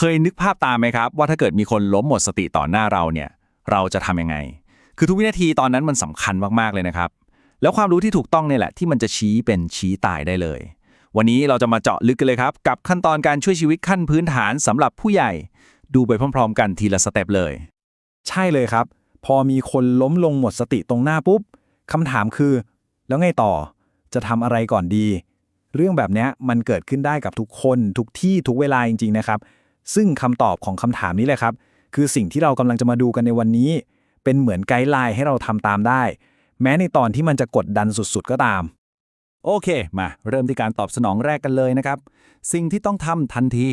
เคยนึกภาพตามไหมครับ ว่าถ้าเกิดมีคนล้มหมดสติต่อหน้าเราเนี่ยเราจะทำยังไง คือทุกวินาทีตอนนั้นมันสำคัญมากๆเลยนะครับ แล้วความรู้ที่ถูกต้องเนี่ยแหละที่มันจะชี้เป็นชี้ตายได้เลย วันนี้เราจะมาเจาะลึกกันเลยครับ กับขั้นตอนการช่วยชีวิตขั้นพื้นฐานสำหรับผู้ใหญ่ ดูไปพร้อม ๆ กันทีละสเต็ปเลย ใช่เลยครับ พอมีคนล้มลงหมดสติตรงหน้าปุ๊บคำถามคือ แล้วไงต่อจะทำอะไรก่อนดี เรื่องแบบนี้มันเกิดขึ้นได้กับทุกคนทุกที่ทุกเวลาจริง ๆ นะครับ ซึ่งคำตอบของคำถามนี้แหละครับ คือสิ่งที่เรากำลังจะมาดูกันในวันนี้ เป็นเหมือนไกด์ไลน์ให้เราทำตามได้ แม้ในตอนที่มันจะกดดันสุดๆก็ตาม โอเค มา เริ่มที่การตอบสนองแรกกันเลยนะครับ สิ่งที่ต้องทำทันที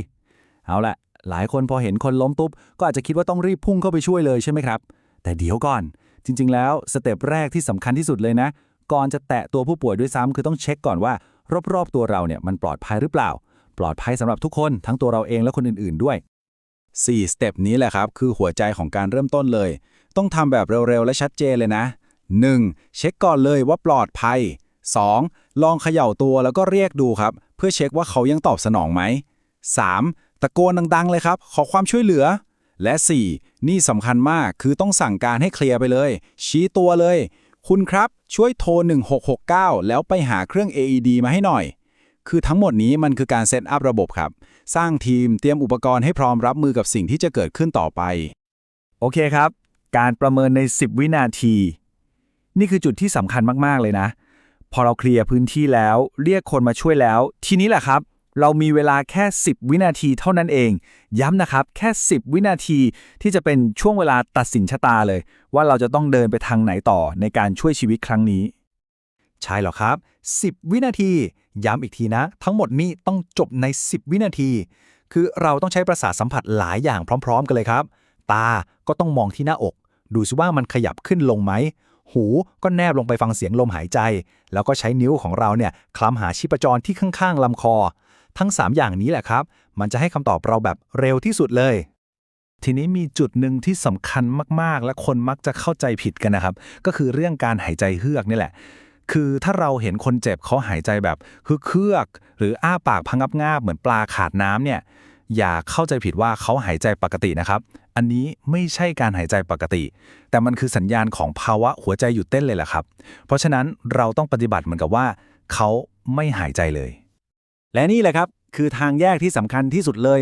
เอาละหลายคนพอเห็นคนล้มปุ๊บก็อาจจะคิดว่าต้องรีบพุ่งเข้าไปช่วยเลยใช่ไหมครับ แต่เดี๋ยวก่อน จริง ๆ แล้วสเต็ปแรกที่สำคัญที่สุดเลยนะ ก่อนจะแตะตัวผู้ป่วยด้วยซ้ำคือต้องเช็คก่อนว่ารอบๆตัวเราเนี่ยมันปลอดภัยหรือเปล่า ปลอดภัยสำหรับทุกคนทั้งตัวเราเองและคนอื่น ๆ ด้วย 4 สเต็ปนี้แหละครับ คือหัวใจของการเริ่มต้นเลย ต้องทำแบบเร็ว ๆ และชัดเจนเลยนะ 1. เช็คก่อนเลยว่าปลอดภัย 2. ลองเขย่าตัวแล้วก็เรียกดูครับ เพื่อเช็คว่าเขายังตอบสนองไหม 3. ตะโกนดัง ๆ เลยครับ ขอความช่วยเหลือ และ 4. นี่สำคัญมากคือต้องสั่งการให้เคลียร์ไปเลย ชี้ตัวเลย คุณครับช่วยโทร1669 แล้วไปหาเครื่อง AED มาให้หน่อย คือทั้งหมดนี้มันคือการเซตอัพระบบครับ สร้างทีมเตรียมอุปกรณ์ให้พร้อมรับมือกับสิ่งที่จะเกิดขึ้นต่อไป โอเคครับ การประเมินใน 10 วินาที นี่คือจุดที่สำคัญมาก ๆ เลยนะ พอเราเคลียร์พื้นที่แล้ว เรียกคนมาช่วยแล้ว ทีนี้แหละครับ เรามีเวลาแค่ 10 วินาทีเท่านั้นเอง ย้ำนะครับ แค่ 10 วินาทีที่จะเป็นช่วงเวลาตัดสินชะตาเลย ว่าเราจะต้องเดินไปทางไหนต่อในการช่วยชีวิตครั้งนี้ ใช่หรอครับ 10 วินาที ย้ำอีกทีนะ ทั้งหมดนี้ต้องจบใน 10 วินาที คือเราต้องใช้ประสาทสัมผัสหลายอย่างพร้อม ๆ กันเลยครับ ตาก็ต้องมองที่หน้าอก ดูซิว่ามันขยับขึ้นลงไหม หูก็แนบลงไปฟังเสียงลมหายใจ แล้วก็ใช้นิ้วของเราเนี่ยคลำหาชีพจรที่ข้างๆลำคอ ทั้ง 3 อย่างนี้แหละครับ มันจะให้คำตอบเราแบบเร็วที่สุดเลย ทีนี้มีจุดหนึ่งที่สำคัญมากๆ และคนมักจะเข้าใจผิดกันนะครับ ก็คือเรื่องการหายใจเฮือกนี่แหละ คือถ้าเราเห็นคนเจ็บเขาหายใจแบบฮึกเฮือก หรืออ้าปากพังงับงาบเหมือนปลาขาดน้ำเนี่ยอย่าเข้าใจผิดว่าเขาหายใจปกตินะครับ อันนี้ไม่ใช่การหายใจปกติ แต่มันคือสัญญาณของภาวะหัวใจหยุดเต้นเลยแหละครับ เพราะฉะนั้นเราต้องปฏิบัติเหมือนกับว่า เขาไม่หายใจเลย และนี่แหละครับ คือทางแยกที่สำคัญที่สุดเลย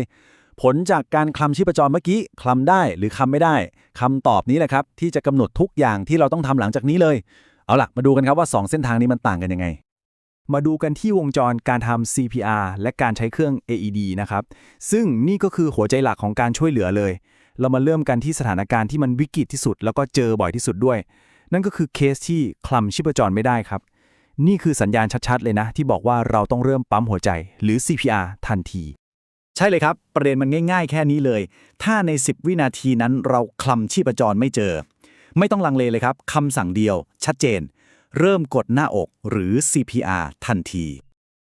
ผลจากการคลำชีพจรเมื่อกี้คลำได้หรือคลำไม่ได้คำตอบนี้แหละครับ ที่จะกำหนดทุกอย่างที่เราต้องทำหลังจากนี้เลย เอาล่ะ มาดูกันครับว่า 2 เส้นทางนี้มันต่างกันยังไง มาดูกันที่วงจรการทำ CPR และการใช้เครื่อง AED นะครับ ซึ่งนี่ก็คือหัวใจหลักของการช่วยเหลือเลย เรามาเริ่มกันที่สถานการณ์ที่มันวิกฤตที่สุด แล้วก็เจอบ่อยที่สุดด้วย นั่นก็คือเคสที่คลำชีพจรไม่ได้ครับ นี่คือสัญญาณชัดๆ เลยนะ ที่บอกว่าเราต้องเริ่มปั๊มหัวใจหรือ CPR ทันทีใช่เลยครับ ประเด็นมันง่าย ๆ แค่นี้เลย ถ้าใน 10 วินาทีนั้นเราคลำชีพจรไม่เจอ ไม่ต้องลังเลเลยครับคำสั่งเดียว ชัดเจน เริ่มกดหน้าอกหรือ CPR ทันที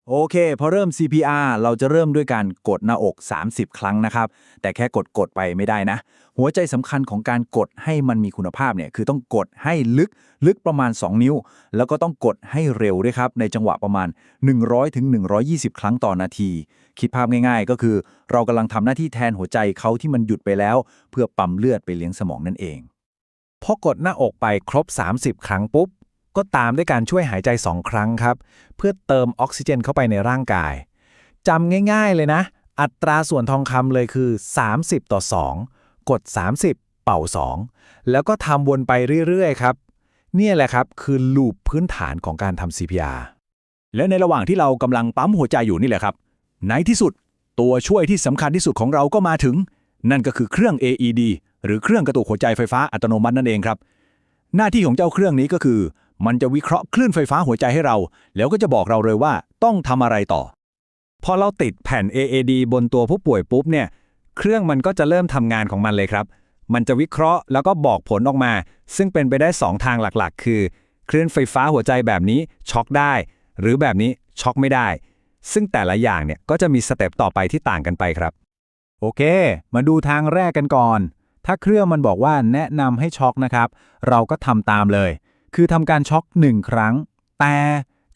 โอเค พอเริ่ม CPR เราจะเริ่มด้วยการกดหน้าอก 30 ครั้งนะครับ แต่แค่กดกดไปไม่ได้นะ หัวใจสำคัญของการกดให้มันมีคุณภาพเนี่ยคือต้องกดให้ลึกลึกประมาณ 2 นิ้ว แล้วก็ต้องกดให้เร็วด้วยครับ ในจังหวะประมาณ 100ถึง120 ครั้งต่อนาที คิดภาพง่ายๆ ก็คือ เรากำลังทำหน้าที่แทนหัวใจเขาที่มันหยุดไปแล้ว เพื่อปั๊มเลือดไปเลี้ยงสมองนั่นเอง พอกดหน้าอกไปครบ 30 ครั้งปุ๊บ ก็ตามด้วยการช่วยหายใจ 2 ครั้งครับ เพื่อเติมออกซิเจนเข้าไปในร่างกายจำง่ายๆเลยนะ อัตราส่วนทองคำเลยคือ 30 ต่อ 2 กด 30 เป่า 2 แล้วก็ทำวนไปเรื่อยๆครับ เนี่ยแหละครับคือลูปพื้นฐานของการทำ CPR และในระหว่างที่เรากำลังปั๊มหัวใจอยู่นี่แหละครับในที่สุด ตัวช่วยที่สำคัญที่สุดของเราก็มาถึง นั่นก็คือเครื่อง AED หรือเครื่องกระตุกหัวใจไฟฟ้าอัตโนมัตินั่นเองครับ หน้าที่ของเจ้าเครื่องนี้ก็คือ มันจะวิเคราะห์คลื่นไฟฟ้าหัวใจให้เรา แล้วก็จะบอกเราเลยว่าต้องทำอะไรต่อ พอเราติดแผ่น AAD บนตัวผู้ป่วยปุ๊บเนี่ย เครื่องมันก็จะเริ่มทำงานของมันเลยครับ มันจะวิเคราะห์แล้วก็บอกผลออกมา ซึ่งเป็นไปได้ 2 ทางหลักๆ คือ คลื่นไฟฟ้าหัวใจแบบนี้ช็อกได้ หรือแบบนี้ช็อกไม่ได้ ซึ่งแต่ละอย่างเนี่ยก็จะมีสเต็ปต่อไปที่ต่างกันไปครับ โอเค มาดูทางแรกกันก่อน ถ้าเครื่องมันบอกว่าแนะนำให้ช็อกนะครับ เราก็ทำตามเลย คือทำการช็อกหนึ่งครั้ง แต่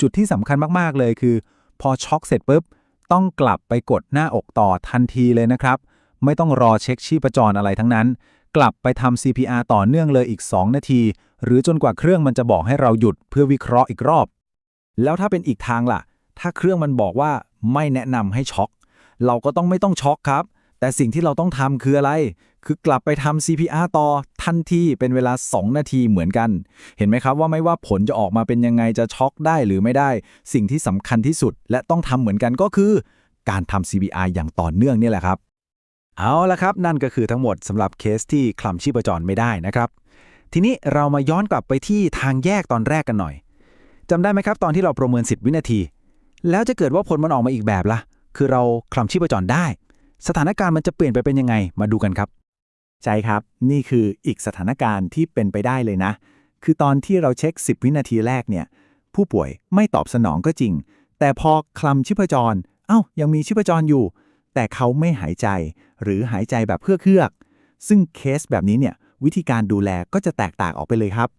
จุดที่สำคัญมากๆเลยคือ พอช็อกเสร็จปุ๊บ ต้องกลับไปกดหน้าอกต่อทันทีเลยนะครับ ไม่ต้องรอเช็คชีพจรอะไรทั้งนั้น กลับไปทำ CPR ต่อเนื่องเลยอีก 2 นาที หรือจนกว่าเครื่องมันจะบอกให้เราหยุดเพื่อวิเคราะห์อีกรอบ แล้วถ้าเป็นอีกทางล่ะ ถ้าเครื่องมันบอกว่าไม่แนะนำให้ช็อก เราก็ต้องไม่ต้องช็อกครับ แต่สิ่งที่เราต้องทำคืออะไร คือกลับไปทำ CPR ต่อทันทีเป็นเวลา 2 นาทีเหมือนกัน เห็นไหมครับว่าไม่ว่าผลจะออกมาเป็นยังไงจะช็อกได้หรือไม่ได้ สิ่งที่สำคัญที่สุด และต้องทำเหมือนกันก็คือ การทำ CPR อย่างต่อเนื่องนี่แหละครับ เอาละครับ นั่นก็คือทั้งหมดสำหรับเคสที่คลำชีพจรไม่ได้นะครับ ทีนี้เรามาย้อนกลับไปที่ทางแยกตอนแรกกันหน่อยจำได้ไหมครับตอนที่เราประเมิน10วินาที แล้วจะเกิดว่าผลมันออกมาอีกแบบละ่ะคือเราคลำชีพจรได้ สถานการณ์มันจะเปลี่ยนไปเป็นยังไงมาดูกันครับ ใช่ครับ นี่คืออีกสถานการณ์ที่เป็นไปได้เลยนะ คือตอนที่เราเช็ค 10 วินาทีแรกเนี่ย ผู้ป่วยไม่ตอบสนองก็จริง แต่พอคลำชีพจร เอ้า ยังมีชีพจรอยู่ แต่เขาไม่หายใจ หรือหายใจแบบเพื่อเครือก ซึ่งเคสแบบนี้เนี่ย วิธีการดูแลก็จะแตกต่างออกไปเลยครับ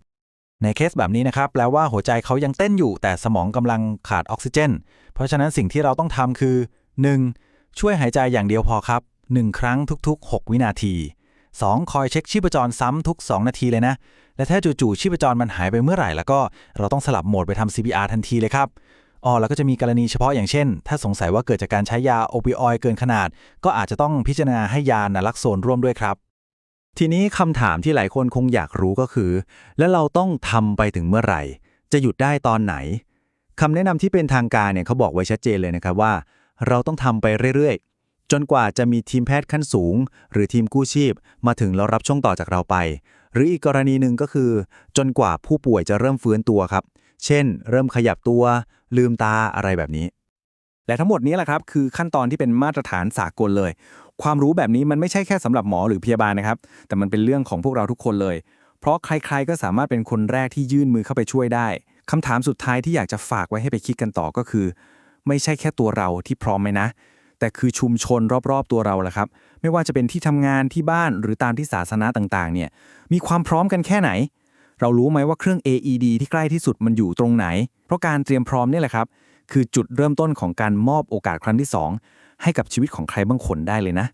ในเคสแบบนี้นะครับ แปลว่าหัวใจเขายังเต้นอยู่ แต่สมองกำลังขาดออกซิเจน เพราะฉะนั้นสิ่งที่เราต้องทำคือ 1. ช่วยหายใจอย่างเดียวพอครับ 1 ครั้งทุก ๆ 6 วินาที 2. คอยเช็คชีพจรซ้ำทุก 2 นาทีเลยนะ และถ้าจู่ๆชีพจรมันหายไปเมื่อไหร่ แล้วก็เราต้องสลับโหมดไปทำ CPR ทันทีเลยครับอ๋อแล้วก็จะมีกรณีเฉพาะอย่างเช่น ถ้าสงสัยว่าเกิดจากการใช้ยาโอปิออยด์เกินขนาด ก็อาจจะต้องพิจารณาให้ยานาลักโซนร่วมด้วยครับ ทีนี้คำถามที่หลายคนคงอยากรู้ก็คือ แล้วเราต้องทำไปถึงเมื่อไหร่ จะหยุดได้ตอนไหนคำแนะนำที่เป็นทางการเนี่ยเขาบอกไว้ชัดเจนเลยนะครับว่า เราต้องทำไปเรื่อยๆ จนกว่าจะมีทีมแพทย์ขั้นสูง หรือทีมกู้ชีพ มาถึงแล้วรับช่วงต่อจากเราไป หรืออีกกรณีหนึ่งก็คือ จนกว่าผู้ป่วยจะเริ่มฟื้นตัวครับ เช่น เริ่มขยับตัว ลืมตาอะไรแบบนี้ และทั้งหมดนี้แหละครับ คือขั้นตอนที่เป็นมาตรฐานสากลเลย ความรู้แบบนี้มันไม่ใช่แค่สำหรับหมอหรือพยาบาลนะครับ แต่มันเป็นเรื่องของพวกเราทุกคนเลย เพราะใครๆก็สามารถเป็นคนแรกที่ยื่นมือเข้าไปช่วยได้คำถามสุดท้ายที่อยากจะฝากไว้ให้ไปคิดกันต่อก็คือ ไม่ใช่แค่ตัวเราที่พร้อมไหมนะ แต่คือชุมชนรอบๆตัวเราแหละครับ ไม่ว่าจะเป็นที่ทำงานที่บ้านหรือตามที่ศาสนาต่างๆ เนี่ย มีความพร้อมกันแค่ไหน เรารู้ไหมว่าเครื่อง AED ที่ใกล้ที่สุดมันอยู่ตรงไหน เพราะการเตรียมพร้อมนี่แหละครับ คือจุดเริ่มต้นของการมอบโอกาสครั้งที่สองให้กับชีวิตของใครบางคนได้เลยนะ